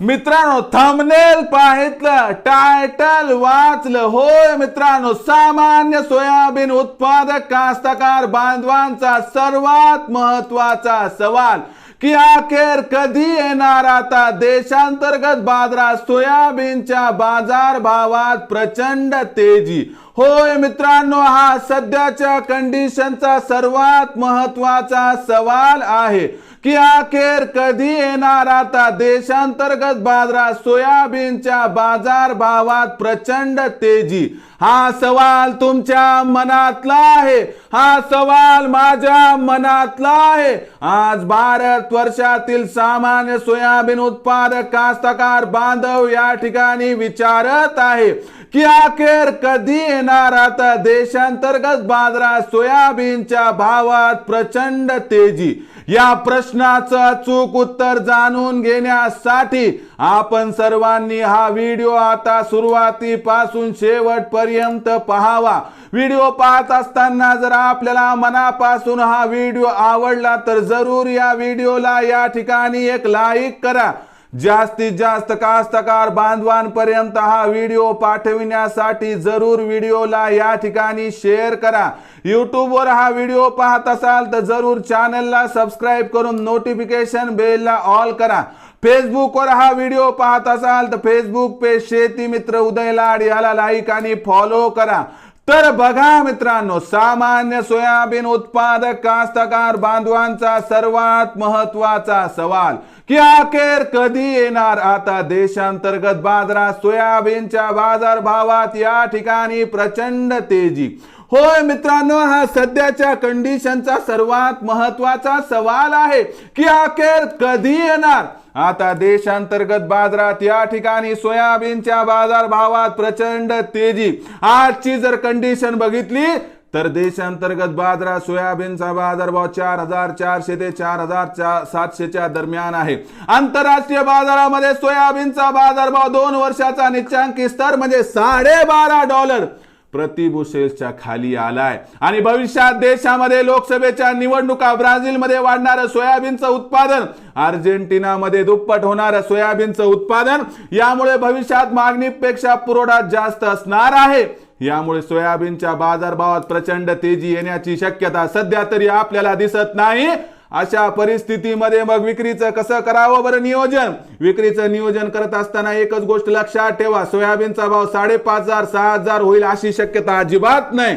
मित्रांनो thumbnail पाहितलं title वाचलं. होय मित्रांनो सामान्य सोयाबीन उत्पादक कास्तकार बांधवांचा सर्वात महत्त्वाचा सवाल की अखेर कधी येणार आता? देशांतर्गत बाजारात सोयाबीनच्या बाजार भावात प्रचंड तेजी. होय मित्रांनो हा सध्याच्या कंडिशनचा सर्वात महत्त्वाचा सवाल आहे. की अखेर कधी येणार आता देशांतर्गत बाजारात सोयाबीनच्या बाजार भावात प्रचंड तेजी. हा सवाल तुमच्या मनातला आहे. हा सवाल माझ्या मनातला आहे. आज भारत वर्षातील सामान्य सोयाबीन उत्पादक कास्तकार बांधव या ठिकाणी विचारत आहे. की अखेर कधी येणार आता देशांतर्गत बाजारात सोयाबीनच्या भावात प्रचंड तेजी. या प्रश्नाचं अचूक उत्तर जाणून घेण्यासाठी आपण सर्वांनी हा व्हिडिओ आता सुरुवातीपासून शेवटपर्यंत पहावा. व्हिडिओ पाहत असताना जर आपल्याला मनापासून हा व्हिडिओ आवडला तर जरूर या व्हिडिओला या ठिकाणी एक लाईक करा. जास्तीत जास्त कास्तकार बांधवांपर्यंत हा व्हिडिओ पाठविण्यासाठी जरूर व्हिडिओला या ठिकाणी शेअर करा. यूट्यूबवर हा व्हिडिओ पाहत असाल तर जरूर चॅनलला सबस्क्राईब करून नोटिफिकेशन बेलला ऑल करा. फेसबुकवर हा व्हिडिओ पाहत असाल तर फेसबुक पेज शेती मित्र उदय लाड याला लाईक आणि फॉलो करा. तर बघा मित्रांनो सामान्य सोयाबीन उत्पादक कास्तकार बांधवांचा सर्वात महत्त्वाचा सवाल की अखेर कधी येणार? आता देशांतर्गत बाजारात सोयाबीनच्या बाजार भावात या ठिकाणी प्रचंड तेजी. होय मित्रांनो हा सध्याच्या कंडिशनचा सर्वात महत्त्वाचा सवाल आहे की अखेर कधी येणार? आता देशांतर्गत बाजारात या ठिकाणी सोयाबीनच्या बाजार भावात प्रचंड तेजी. आजची जर कंडिशन बघितली तर देशांतर्गत बाजारात सोयाबीनचा बाजारभाव चार हजार चारशे ते चार हजार चार सातशेच्या दरम्यान आहे. आंतरराष्ट्रीय बाजारामध्ये सोयाबीनचा बाजारभाव दोन वर्षाचा निच्चांकी स्तर म्हणजे साडेबारा डॉलर. प्रतिबुशेलच्या खाली आलाय. आणि भविष्यात देशामध्ये लोकसभेच्या निवडणुका ब्राझीलमध्ये वाढणारं सोयाबीनचं उत्पादन अर्जेंटिनामध्ये दुप्पट होणारं सोयाबीनचं उत्पादन यामुळे भविष्यात मागणीपेक्षा पुरवठा जास्त असणार आहे. यामुळे सोयाबीनच्या बाजारभावात प्रचंड तेजी येण्याची शक्यता सध्या तरी आपल्याला दिसत नाही. अशा परिस्थितीमध्ये मग विक्रीचं कसं करावं बरं नियोजन? विक्रीचं नियोजन करत असताना एकच गोष्ट लक्षात ठेवा सोयाबीनचा भाव साडेपाच हजार सहा हजार होईल अशी शक्यता अजिबात नाही.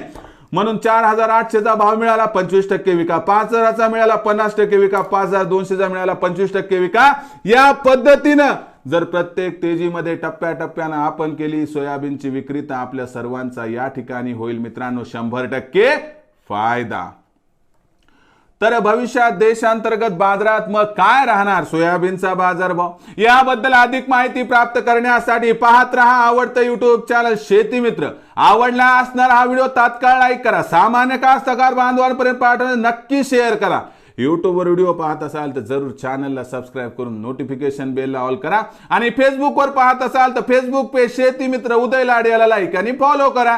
म्हणून चार हजार आठशेचा भाव मिळाला पंचवीस टक्के विका. पाच हजाराचा मिळाला पन्नास टक्के विका. पाच हजार दोनशेचा मिळाला पंचवीस टक्के विका. या पद्धतीनं जर प्रत्येक तेजीमध्ये टप्प्याटप्प्यानं आपण केली सोयाबीनची विक्री तर आपल्या सर्वांचा या ठिकाणी होईल मित्रांनो शंभर टक्के फायदा. तर भविष्यात देशांतर्गत बाजारात मग काय राहणार? सोयाबीनचा बाजारभाव? याबद्दल अधिक माहिती प्राप्त करण्यासाठी पाहत रहा आवडतं युट्यूब चॅनल शेती मित्र. आवडला असणार हा व्हिडिओ तात्काळ लाईक करा. सामान्य कास्तकार बांधवांपर्यंत पाठवणे नक्की शेअर करा. यूट्यूबवर व्हिडिओ पाहत असाल तर जरूर चॅनलला सबस्क्राईब करून नोटिफिकेशन बेलला ऑल करा. आणि फेसबुकवर पाहत असाल तर फेसबुक पेज शेती मित्र उदय लाड याला लाईक आणि फॉलो करा.